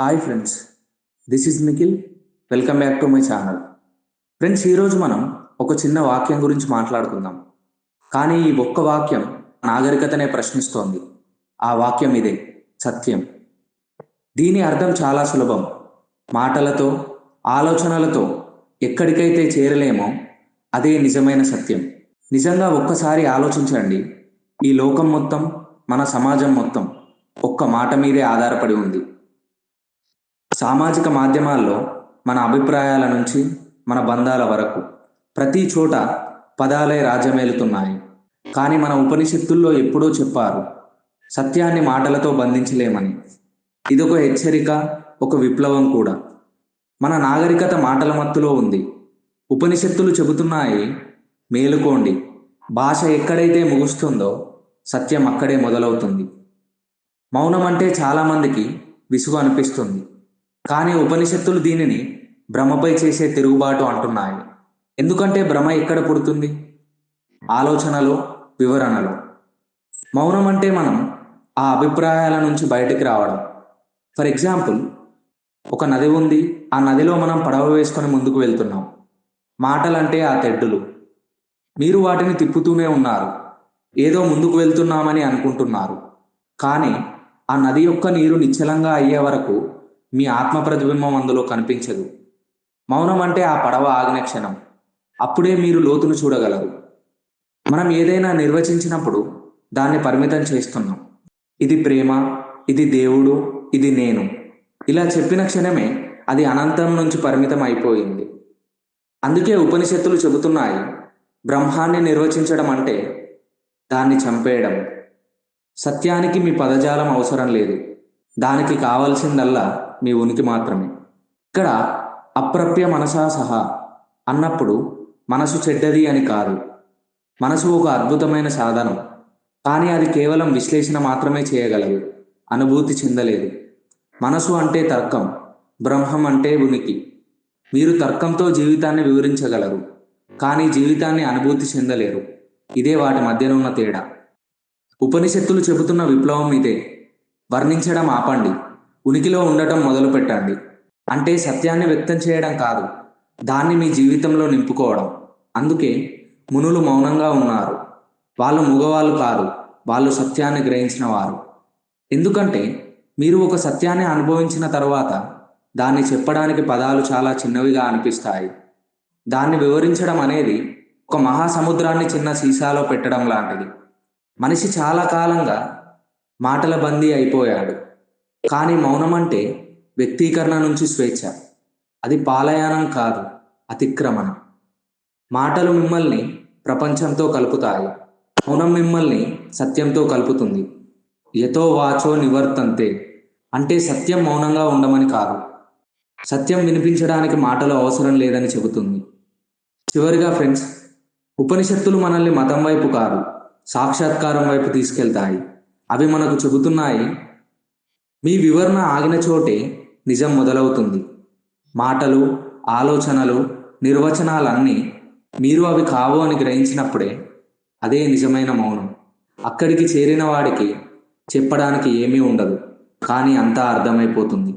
Hi friends this is Nikhil welcome back to my channel friends ఈరోజు మనం ఒక చిన్న వాక్యం గురించి మాట్లాడుకుందాం. కానీ ఈ ఒక్క వాక్యం నాగరికతనే ప్రశ్నిస్తోంది. ఆ వాక్యం ఇదే సత్యం. దీని అర్థం చాలా సులభం. మాటలతో ఆలోచనలతో ఎక్కడికైతే చేరలేమో అదే నిజమైన సత్యం. నిజంగా ఒక్కసారి ఆలోచించండి. ఈ లోకం మొత్తం మన సమాజం మొత్తం ఒక్క మాట మీదే ఆధారపడి ఉంది. సామాజిక మాధ్యమాల్లో మన అభిప్రాయాల నుంచి మన బంధాల వరకు ప్రతి చోట పదాలే రాజ్యమేలుతున్నాయి కానీ మన ఉపనిషత్తుల్లో ఎప్పుడో చెప్పారు సత్యాన్ని మాటలతో బంధించలేమని. ఇదొక హెచ్చరిక ఒక విప్లవం కూడా. మన నాగరికత మాటల మత్తులో ఉంది. ఉపనిషత్తులు చెబుతున్నాయి మేలుకోండి. భాష ఎక్కడైతే ముగుస్తుందో సత్యం అక్కడే మొదలవుతుంది. మౌనం అంటే చాలామందికి విసుగు అనిపిస్తుంది. కానీ ఉపనిషత్తులు దీనిని భ్రమపై చేసే తిరుగుబాటు అంటున్నాయి. ఎందుకంటే భ్రమ ఎక్కడ పుడుతుంది? ఆలోచనలో వివరణలో. మౌనం అంటే మనం ఆ అభిప్రాయాల నుంచి బయటికి రావడం. ఫర్ ఎగ్జాంపుల్ ఒక నది ఉంది ఆ నదిలో మనం పడవ వేసుకొని ముందుకు వెళ్తున్నాం. మాటలంటే ఆ తెడ్డులు. మీరు వాటిని తిప్పుతూనే ఉన్నారు. ఏదో ముందుకు వెళ్తున్నామని అనుకుంటున్నారు. కానీ ఆ నది యొక్క నీరు నిశ్చలంగా అయ్యే వరకు మీ ఆత్మ ప్రతిబింబం అందులో కనిపించదు. మౌనం అంటే ఆ పడవ ఆగిన క్షణం. అప్పుడే మీరు లోతును చూడగలరు. మనం ఏదైనా నిర్వచించినప్పుడు దాన్ని పరిమితం చేస్తున్నాం. ఇది ప్రేమ ఇది దేవుడు ఇది నేను. ఇలా చెప్పిన క్షణమే అది అనంతం నుంచి పరిమితం అయిపోయింది. అందుకే ఉపనిషత్తులు చెబుతున్నాయి బ్రహ్మాన్ని నిర్వచించడం అంటే దాన్ని చంపేయడం. సత్యానికి మీ పదజాలం అవసరం లేదు. దానికి కావలసిందల్లా మీ ఉనికి మాత్రమే. ఇక్కడ అప్రప్య మనసా సహా అన్నప్పుడు మనసు చెడ్డది అని కాదు. మనసు ఒక అద్భుతమైన సాధనం. కానీ అది కేవలం విశ్లేషణ మాత్రమే చేయగలదు. అనుభూతి చెందలేదు. మనసు అంటే తర్కం బ్రహ్మం అంటే ఉనికి. మీరు తర్కంతో జీవితాన్ని వివరించగలరు. కానీ జీవితాన్ని అనుభూతి చెందలేరు. ఇదే వాటి మధ్యన ఉన్న తేడా. ఉపనిషత్తులు చెబుతున్న విప్లవం ఇదే. వర్ణించడం ఆపండి. ఉనికిలో ఉండటం మొదలు పెట్టండి అంటే సత్యాన్ని వ్యక్తం చేయడం కాదు. దాన్ని మీ జీవితంలో నింపుకోవడం. అందుకే మునులు మౌనంగా ఉన్నారు. వాళ్ళు మగవాళ్ళు కాదు వాళ్ళు సత్యాన్ని గ్రహించిన వారు. ఎందుకంటే మీరు ఒక సత్యాన్ని అనుభవించిన తర్వాత దాన్ని చెప్పడానికి పదాలు చాలా చిన్నవిగా అనిపిస్తాయి. దాన్ని వివరించడం అనేది ఒక మహాసముద్రాన్ని చిన్న సీసాలో పెట్టడం లాంటిది. మనిషి చాలా కాలంగా మాటల బందీ అయిపోయాడు. కానీ మౌనం అంటే వ్యక్తీకరణ నుంచి స్వేచ్ఛ. అది పాలయానం కాదు అతిక్రమణ. మాటలు మిమ్మల్ని ప్రపంచంతో కలుపుతాయి. మౌనం మిమ్మల్ని సత్యంతో కలుపుతుంది. యతో వాచో నివర్తంతే. అంటే సత్యం మౌనంగా ఉండమని కాదు. సత్యం వినిపించడానికి మాటలు అవసరం లేదని చెబుతుంది. చివరిగా ఫ్రెండ్స్ ఉపనిషత్తులు మనల్ని మతం వైపు కాదు సాక్షాత్కారం వైపు తీసుకెళ్తాయి. అవి మనకు చెబుతున్నాయి. మీ వివరణ ఆగిన చోటే నిజం మొదలవుతుంది. మాటలు ఆలోచనలు నిర్వచనాలన్నీ మీరు అవి కావు అని గ్రహించినప్పుడే అదే నిజమైన మౌనం. అక్కడికి చేరిన వాడికి చెప్పడానికి ఏమీ ఉండదు కానీ అంతా అర్థమైపోతుంది.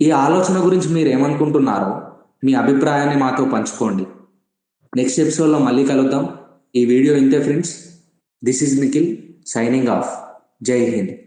ఈ ఆలోచన గురించి మీరు ఏమనుకుంటున్నారో మీ అభిప్రాయాన్ని మాతో పంచుకోండి. నెక్స్ట్ ఎపిసోడ్లో మళ్ళీ కలుద్దాం. ఈ వీడియో ఇంతే friends. This is Nikhil signing off. जय हिंद।